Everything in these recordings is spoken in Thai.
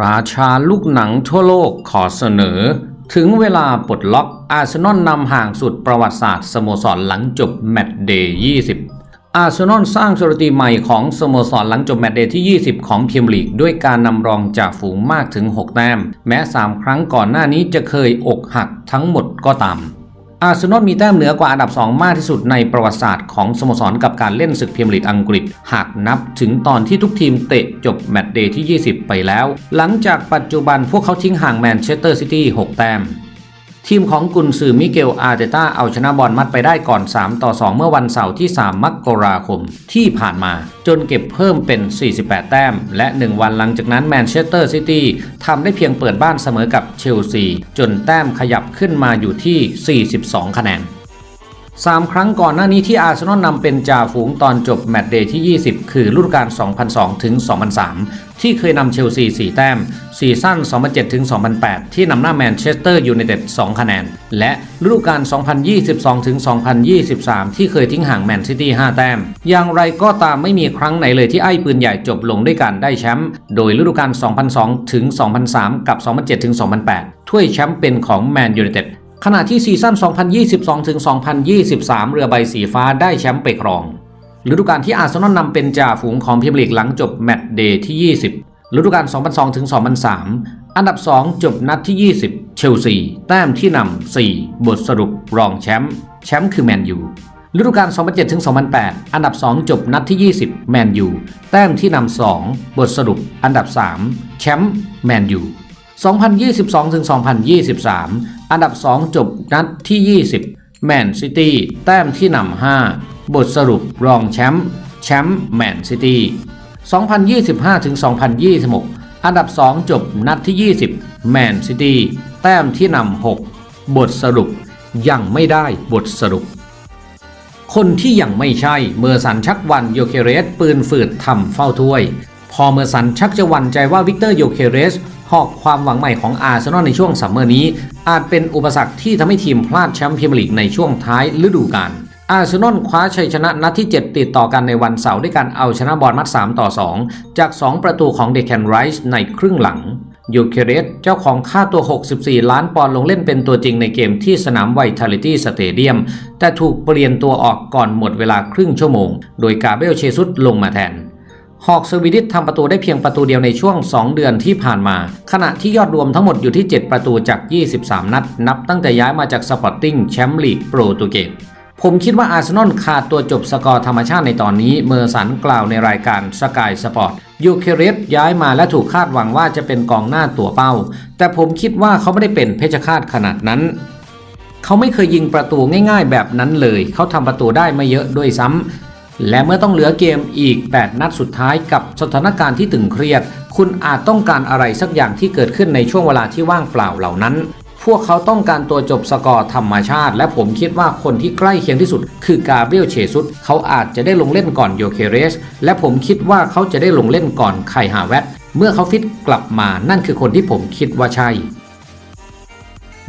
ราชาลูกหนังทั่วโลกขอเสนอ ถึงเวลาปลดล็อกอาร์เซนอลนำห่างสุดประวัติศาสตร์สโมสรหลังจบแมตช์เดย์ 20 อาร์เซนอลสร้างสถิติใหม่ของสโมสรหลังจบแมตช์เดย์ที่ 20 ของพรีเมียร์ลีก ด้วยการนำรองจากฝูงมากถึง 6 แต้ม แม้ 3 ครั้งก่อนหน้านี้จะเคยอกหักทั้งหมดก็ตาม อาร์เซนอลมีแต้มเหนือกว่าอันดับ 2 มากที่สุดในประวัติศาสตร์ของสโมสรกับการเล่นศึกพรีเมียร์ลีกอังกฤษ หากนับถึงตอนที่ทุกทีมเตะจบแมตช์เดย์ที่ 20 ไปแล้ว หลังจากปัจจุบันพวกเขาทิ้งห่างแมนเชสเตอร์ซิตี้ 6 แต้ม ทีมของกุนซือมิเกลอาร์เตต้าเอาชนะบอลมัดไปได้ก่อน 3 ต่อ 2 เมื่อวันเสาร์ที่ 3 มกราคมที่ผ่านมา จนเก็บเพิ่มเป็น 48 แต้ม และ 1 วันหลังจากนั้นแมนเชสเตอร์ซิตี้ทำได้เพียงเปิดบ้านเสมอกับเชลซี จนแต้มขยับขึ้นมาอยู่ที่ 42 คะแนน 3 ครั้งก่อนหน้านี้ที่อาร์เซนอลนำเป็นจ่าฝูงตอนจบแมตช์เดย์ที่ 20 คือฤดูกาล 2002 ถึง 2003 ที่เคยนำเชลซี 4 แต้มซีซั่น 2007 ถึง 2008 ที่นำหน้าแมนเชสเตอร์ยูไนเต็ด 2 คะแนน และฤดูกาล 2022 ถึง 2023 ที่เคยทิ้งห่างแมนซิตี้ 5 แต้ม อย่างไรก็ตามไม่มีครั้งไหนเลยที่ไอ้ปืนใหญ่จบลงด้วยการได้แชมป์ โดยฤดูกาล 2002 ถึง 2003 กับ 2007 ถึง 2008 ถ้วยแชมป์เป็นของแมนยูไนเต็ด ขณะที่ซีซั่น 2022-2023 เรือใบสีฟ้าได้แชมป์ไปครอง ฤดูกาลที่อาร์เซนอลนำเป็นจ่าฝูงของพรีเมียร์ลีกหลังจบแมตช์เดย์ที่ 20 ฤดูกาล 2002-2003 อันดับ 2 จบนัดที่ 20 เชลซี แต้มที่นำ 4 บทสรุปรองแชมป์ แชมป์คือแมนยู ฤดูกาล 2007-2008 อันดับ 2 จบนัดที่ 20 แมนยู แต้มที่นำ 2 บทสรุป อันดับ 3 แชมป์ แมนยู 2022ถึง2023 อันดับ 2 จบนัดที่ 20 แมนซิตี้แต้มที่นำ5 บทสรุปรองแชมป์แชมป์แมนซิตี้2025ถึง2026 อันดับ 2 จบนัดที่ 20 แมนซิตี้แต้มที่นำ6 บทสรุปยังไม่ได้บทสรุป คนที่ยังไม่ใช่เมอร์สันชักวันโยเคเรส ปืนฝืดทำเฝ้าถ้วย พอเมอร์สันชักจะวันใจว่าวิกเตอร์โยเคเรส หอกความหวังใหม่ของอาร์เซนอลในช่วงซัมเมอร์นี้ อาจเป็นอุปสรรคที่ทำให้ทีมพลาดแชมป์พรีเมียร์ลีกในช่วงท้ายฤดูกาลอาร์เซนอลคว้าชัยชนะนัดที่ 7 ติดต่อกันในวันเสาร์ด้วยการเอาชนะบอลมัด 3 ต่อ 2 จาก 2 ประตูของเดคแคนไรส์ในครึ่งหลังยูเคเรสเจ้าของค่าตัว 64 ล้านปอนด์ลงเล่นเป็นตัวจริงในเกมที่สนามไวท์ลิตี้สเตเดียม แต่ถูกเปลี่ยนตัวออกก่อนหมดเวลาครึ่งชั่วโมง โดยกาเบลเชซุสลงมาแทน ฮอกสวีดิสทำประตูได้เพียงประตูเดียวในช่วง 2 เดือนที่ผ่านมา ขณะที่ยอดรวมทั้งหมดอยู่ที่ 7 ประตูจาก 23 นัด นับตั้งแต่ย้ายมาจากสปอร์ติ้งแชมป์ลีกโปรตุเกสผมคิดว่าอาร์เซนอลขาดตัวจบสกอร์ธรรมชาติในตอนนี้ เมอร์สันกล่าวในรายการสกายสปอร์ตยูเคเรสย้ายมาและถูกคาดหวังว่าจะเป็นกองหน้าตัวเป้า แต่ผมคิดว่าเขาไม่ได้เป็นเพชฌฆาตขนาดนั้นเขาไม่เคยยิงประตูง่ายๆแบบนั้นเลย เขาทำประตูได้ไม่เยอะด้วยซ้ำ และเมื่อต้องเหลือเกมอีก 8 นัดสุดท้ายกับสถานการณ์ที่ตึงเครียด คุณอาจต้องการอะไรสักอย่างที่เกิดขึ้นในช่วงเวลาที่ว่างเปล่าเหล่านั้น พวกเขาต้องการตัวจบสกอร์ธรรมชาติ และผมคิดว่าคนที่ใกล้เคียงที่สุด คือกาเบรียลเชซุสเขาอาจจะได้ลงเล่นก่อนโยเคเรส และผมคิดว่าเขาจะได้ลงเล่นก่อนไคฮาเวตเมื่อเขาฟิตกลับมานั่นคือคนที่ผมคิดว่าใช่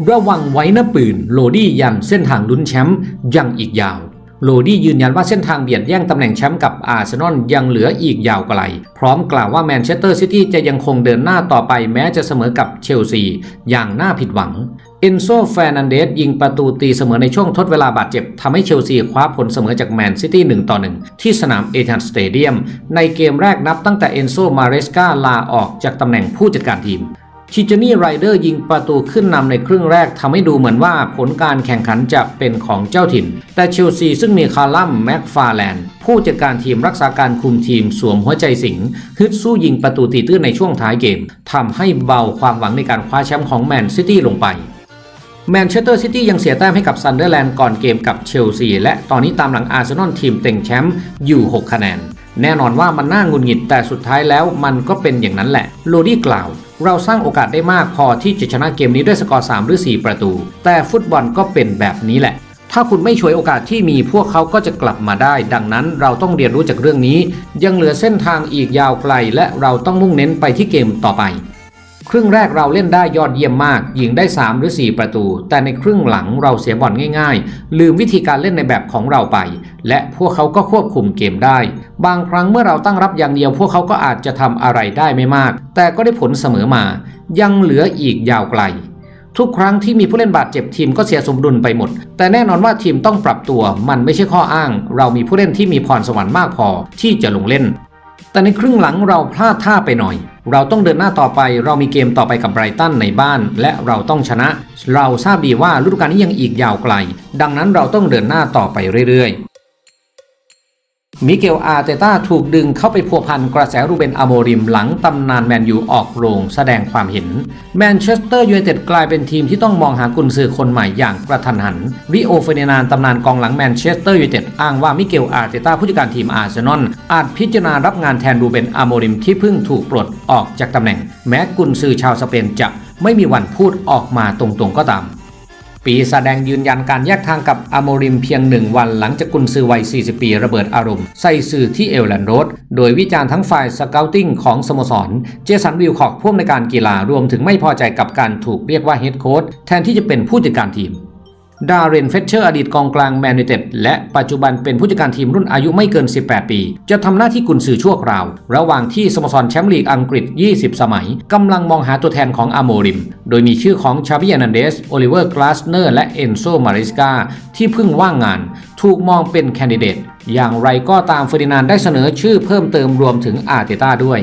ระวังไว้นะปืน โลดี้ยันเส้นทางลุ้นแชมป์ยังอีกยาว โลดี้ยืนยันว่าเส้นทางเบียดแย่งตำแหน่งแชมป์กับอาร์เซนอลยังเหลืออีกยาวไกล พร้อมกล่าวว่าแมนเชสเตอร์ซิตี้จะยังคงเดินหน้าต่อไปแม้จะเสมอกับเชลซีอย่างน่าผิดหวังเอนโซแฟนันเดสยิงประตูตีเสมอในช่วงทดเวลาบาดเจ็บทำให้เชลซีคว้าผลเสมอจากแมนซิตี้1ต่อ1ที่สนามเอทันสเตเดียมในเกมแรกนับตั้งแต่เอนโซมาเรสกาลาออกจากตำแหน่งผู้จัดการทีม ชิจานี่ไรเดอร์ยิงประตูขึ้นนำในครึ่งแรกทำให้ดูเหมือนว่าผลการแข่งขันจะเป็นของเจ้าถิ่น แต่เชลซีซึ่งมีคาร์ลัมแม็กฟาแลนด์ผู้จัดการทีมรักษาการคุมทีมสวมหัวใจสิงห์ฮึดสู้ยิงประตูตีตื้นในช่วงท้ายเกมทำให้เบาความหวังในการคว้าแชมป์ของแมนซิตี้ลงไปแมนเชสเตอร์ซิตี้ยังเสียแต้มให้กับซันเดอร์แลนด์ก่อนเกมกับเชลซี และตอนนี้ตามหลังอาร์เซนอลทีมเต็งแชมป์อยู่ 6 คะแนน แน่นอนว่ามันน่าหงุนหงิดแต่สุดท้ายแล้วมันก็เป็นอย่างนั้นแหละ โลดี้กล่าว เราสร้างโอกาสได้มากพอที่จะชนะเกมนี้ด้วยสกอร์3หรือ 4 ประตู แต่ฟุตบอลก็เป็นแบบนี้แหละ ถ้าคุณไม่ช่วยโอกาสที่มีพวกเขาก็จะกลับมาได้ ดังนั้นเราต้องเรียนรู้จากเรื่องนี้ ยังเหลือเส้นทางอีกยาวไกล และเราต้องมุ่งเน้นไปที่เกมต่อไป ครึ่งแรกเราเล่นได้ยอดเยี่ยมมาก ยิงได้ 3 หรือ 4 ประตู แต่ในครึ่งหลังเราเสียบอลง่ายๆ ลืมวิธีการเล่นในแบบของเราไป และพวกเขาก็ควบคุมเกมได้ บางครั้งเมื่อเราตั้งรับอย่างเดียว พวกเขาก็อาจจะทำอะไรได้ไม่มาก แต่ก็ได้ผลเสมอมา ยังเหลืออีกยาวไกล ทุกครั้งที่มีผู้เล่นบาดเจ็บทีมก็เสียสมดุลไปหมด แต่แน่นอนว่าทีมต้องปรับตัว มันไม่ใช่ข้ออ้าง เรามีผู้เล่นที่มีพรสวรรค์มากพอที่จะลงเล่น แต่ในครึ่งหลังเราพลาดท่าไปหน่อย เราต้องเดินหน้าต่อไป เรามีเกมต่อไปกับไบรตันในบ้าน และเราต้องชนะ เราทราบดีว่าฤดูกาลนี้ยังอีกยาวไกล ดังนั้นเราต้องเดินหน้าต่อไปเรื่อยๆ มิเกลอาร์เตต้าถูกดึงเข้าไปพัวพันกระแสรูเบนอาโมริมหลังตำนานแมนยูออกโรงแสดงความเห็น แมนเชสเตอร์ยูไนเต็ดกลายเป็นทีมที่ต้องมองหากุนซือคนใหม่อย่างกระทันหัน วิโอเฟเนนานตำนานกองหลังแมนเชสเตอร์ยูไนเต็ดอ้างว่ามิเกลอาร์เตต้าผู้จัดการทีมอาร์เซนอลอาจพิจารณารับงานแทนรูเบนอาโมริมที่เพิ่งถูกปลดออกจากตำแหน่ง แม้กุนซือชาวสเปนจะไม่มีวันพูดออกมาตรงๆก็ตาม ปีแสดงยืนยันการแยกทางกับอโมริมเพียงหนึ่งวันหลังจากกุนซือวัย 40 ปีระเบิดอารมณ์ใส่สื่อที่เอลแลนโรด โดยวิจารณ์ทั้งฝ่ายสเกลติ้งของสโมสร เจสันวิลคอกผู้อำนวยการกีฬารวมถึงไม่พอใจกับการถูกเรียกว่าเฮดโค้ชแทนที่จะเป็นผู้จัดการทีม ดาเรนเฟเชอร์อดีตกองกลางแมนยูเต็ดและปัจจุบันเป็นผู้จัดการทีมรุ่นอายุไม่เกิน 18 ปี จะทำหน้าที่กุนซือชั่วคราว ระหว่างที่สโมสรแชมป์ลีกอังกฤษ 20 สมัยกำลังมองหาตัวแทนของอาโมริม โดยมีชื่อของชาบิอานันเดส โอลิเวอร์กลาสเนอร์ และเอนโซ มาริสกาที่เพิ่งว่างงาน ถูกมองเป็นแคนดิเดต อย่างไรก็ตามเฟอร์ดินานได้เสนอชื่อเพิ่มเติมรวมถึงอาร์เตต้าด้วย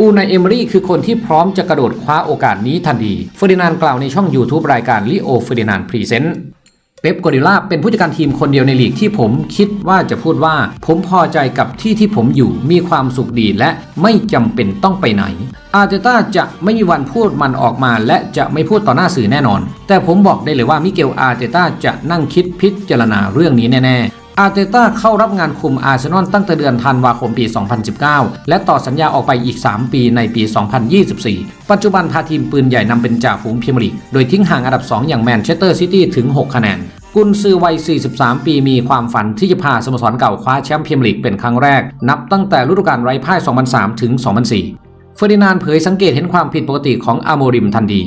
อูนายเอมรี่คือคนที่พร้อมจะกระโดดคว้าโอกาสนี้ทันทีเฟอร์ดินานกล่าวในช่อง YouTube รายการลิโอเฟอร์ดินานพรีเซนต์ เป๊ปกัวร์ดิโอลาเป็นผู้จัดการทีมคนเดียวในลีกที่ผมคิดว่าจะพูดว่า ผมพอใจกับที่ที่ผมอยู่มีความสุขดีและไม่จำเป็นต้องไปไหน อาร์เตต้าจะไม่มีวันพูดมันออกมา และจะไม่พูดต่อหน้าสื่อแน่นอน แต่ผมบอกได้เลยว่ามิเกลอาร์เตต้าจะนั่งคิดพิจารณาเรื่องนี้แน่ๆ อาร์เตต้าเข้ารับงานคุมอาร์เซนอลตั้งแต่เดือนธันวาคมปี 2019 และต่อสัญญาออกไปอีก 3 ปีในปี 2024 ปัจจุบันพาทีมปืนใหญ่นำเป็นจ่าฝูงพรีเมียร์ลีกโดยทิ้งห่างอันดับ 2 อย่างแมนเชสเตอร์ซิตี้ถึง 6 คะแนน กุนซือวัย 43 ปีมีความฝันที่จะพาสโมสรเก่าคว้าแชมป์พรีเมียร์ลีกเป็นครั้งแรก นับตั้งแต่ฤดูกาลไร้พ่าย 2003 ถึง 2004 เฟอร์ดินานด์เผยสังเกตเห็นความผิดปกติของอาโมริมทันที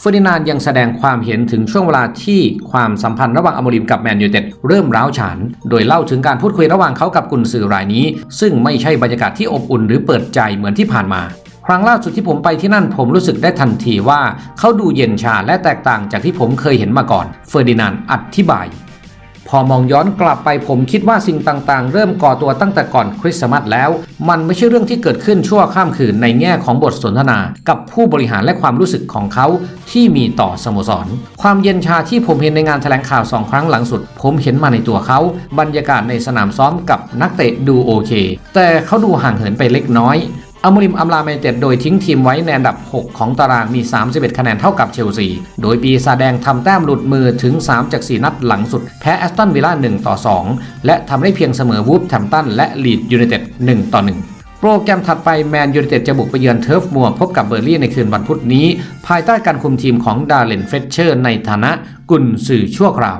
เฟอร์ดินานด์ยังแสดงความเห็นถึงช่วงเวลาที่ความสัมพันธ์ระหว่างอโมริมกับแมนยูเต็ดเริ่มร้าวฉาน โดยเล่าถึงการพูดคุยระหว่างเขากับกุนซือรายนี้ ซึ่งไม่ใช่บรรยากาศที่อบอุ่นหรือเปิดใจเหมือนที่ผ่านมา ครั้งล่าสุดที่ผมไปที่นั่นผมรู้สึกได้ทันทีว่าเขาดูเย็นชาและแตกต่างจากที่ผมเคยเห็นมาก่อน เฟอร์ดินานด์อธิบาย พอมองย้อนกลับไปผมคิดว่าสิ่งต่างๆ เริ่มก่อตัวตั้งแต่ก่อนคริสต์มาสแล้ว มันไม่ใช่เรื่องที่เกิดขึ้นชั่วข้ามคืนในแง่ของบทสนทนา กับผู้บริหารและความรู้สึกของเขาที่มีต่อสโมสร ความเย็นชาที่ผมเห็นในงานแถลงข่าวสองครั้งหลังสุด ผมเห็นมาในตัวเขาบรรยากาศในสนามซ้อมกับนักเตะดูโอเค แต่เขาดูห่างเหินไปเล็กน้อย อโมริมอัมลาเมเต็ดโดยทิ้งทีมไว้ในอันดับ 6 ของตารางมี 31 คะแนนเท่ากับเชลซี โดยปีศาแดงทำแต้มหลุดมือถึง 3 จาก 4 นัดหลังสุด แพ้แอสตันวิลล่า 1 ต่อ 2 และทำได้เพียงเสมอวูฟแทมตันและลีดยูไนเต็ด 1 ต่อ 1โปรแกรมถัดไปแมนยูไนเต็ดจะบุกไปเยือนเทิร์ฟมัวพบกับเบอร์ลี่ในคืนวันพุธนี้ ภายใต้การคุมทีมของดาร์เลนเฟเชอร์ในฐานะกุนซือชั่วคราว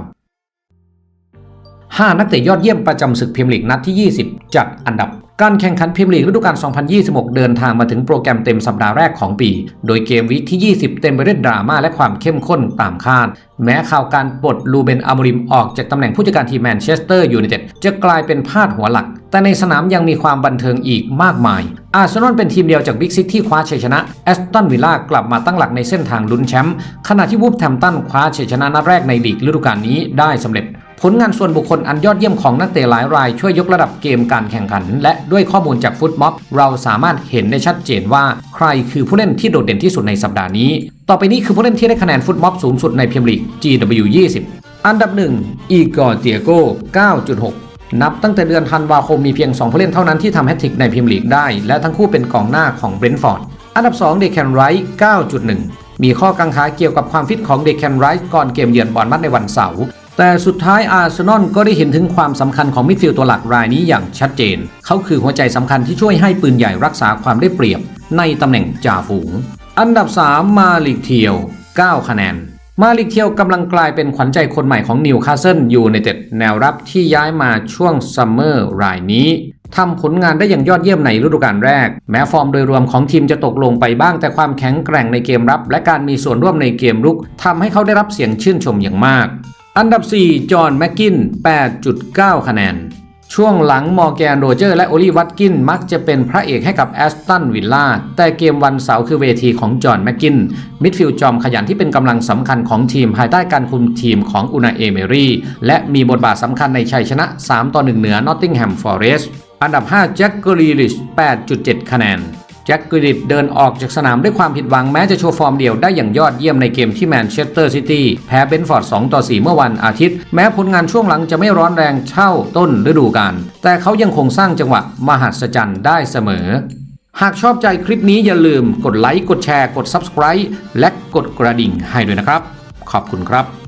5 นักเตะยอดเยี่ยมประจำศึกพรีเมียร์ลีกนัดที่ 20 จัดอันดับ การแข่งขันพรีเมียร์ลีกฤดูกาล 2026 เดินทางมาถึงโปรแกรมเต็มสัปดาห์แรกของปี โดยเกมวีคที่ 20 เต็มไปด้วยดราม่าและความเข้มข้นตามคาด แม้ข่าวการปลดลูเบนอามริมออกจากตำแหน่งผู้จัดการทีมแมนเชสเตอร์ยูไนเต็ดจะกลายเป็นพาดหัวหลัก แต่ในสนามยังมีความบันเทิงอีกมากมาย อาร์เซนอลเป็นทีมเดียวจากบิ๊กซิกที่คว้าชัยชนะแอสตันวิลล่ากลับมาตั้งหลักในเส้นทางลุ้นแชมป์ขณะที่วูฟแทมตันคว้าชัยชนะนัดแรกในลีกฤดูกาลนี้ได้สำเร็จ ผลงานส่วนบุคคลอันยอดเยี่ยมของนักเตะหลายราย ช่วยยกระดับเกมการแข่งขัน และด้วยข้อมูลจากฟุตม็อบเราสามารถเห็นได้ชัดเจนว่า ใครคือผู้เล่นที่โดดเด่นที่สุดในสัปดาห์นี้ ต่อไปนี้คือผู้เล่นที่ได้คะแนนฟุตม็อบสูงสุดในพรีเมียร์ลีก GW 20 อันดับ1อีกอร์เตียโก9.6นับตั้งแต่เดือนธันวาคมมีเพียง 2 ผู้เล่นเท่านั้นที่ทำแฮตทริกในพรีเมียร์ลีกได้ และทั้งคู่เป็นกองหน้าของเบรนท์ฟอร์ด อันดับ 2 เดคแคนไรท์9.1 มีข้อกังขาเกี่ยวกับความฟิตของเดคแคนไรท์ก่อนเกมเยือนบอลมัดในวันเสาร์ แต่สุดท้ายอาร์เซนอลก็ได้เห็นถึงความสำคัญของมิดฟิลด์ตัวหลักรายนี้อย่างชัดเจน เขาคือหัวใจสำคัญที่ช่วยให้ปืนใหญ่รักษาความได้เปรียบ ในตำแหน่งจ่าฝูง อันดับ 3 มาลิกเทียว 9 คะแนน มาลิกเทียวกำลังกลายเป็นขวัญใจคนใหม่ของนิวคาสเซิลยูไนเต็ดแนวรับที่ย้ายมาช่วงซัมเมอร์รายนี้ทำผลงานได้อย่างยอดเยี่ยมในฤดูกาลแรก แม้ฟอร์มโดยรวมของทีมจะตกลงไปบ้าง แต่ความแข็งแกร่งในเกมรับ และการมีส่วนร่วมในเกมรุกทำให้เขาได้รับเสียงชื่นชมอย่างมาก อันดับ 4 จอห์นแม็กกิน 8.9 คะแนน ช่วงหลังมอร์แกนโรเจอร์และโอลีวัตกินมักจะเป็นพระเอกให้กับแอสตันวิลล่า แต่เกมวันเสาร์คือเวทีของจอห์นแม็กกิน มิดฟิลด์จอมขยันที่เป็นกำลังสำคัญของทีมภายใต้การคุมทีมของอุนาเอเมรีและมีบทบาทสำคัญในชัยชนะ 3 ต่อ 1 เหนือนอตติงแฮมฟอเรสต์อันดับ 5 แจ็คกอรีลิช 8.7 คะแนน แจ็คกริดเดินออกจากสนามด้วยความผิดหวังแม้จะโชว์ฟอร์มเดียวได้อย่างยอดเยี่ยมในเกมที่แมนเชสเตอร์ซิตี้แพ้เบนฟอร์ด 2 ต่อ 4 เมื่อวันอาทิตย์ แม้ผลงานช่วงหลังจะไม่ร้อนแรงเท่าต้นฤดูกาลแต่เขายังคงสร้างจังหวะมหัศจรรย์ได้เสมอ หากชอบใจคลิปนี้อย่าลืมกดไลค์กดแชร์กด Subscribe และกดกระดิ่งให้ด้วยนะครับ ขอบคุณครับ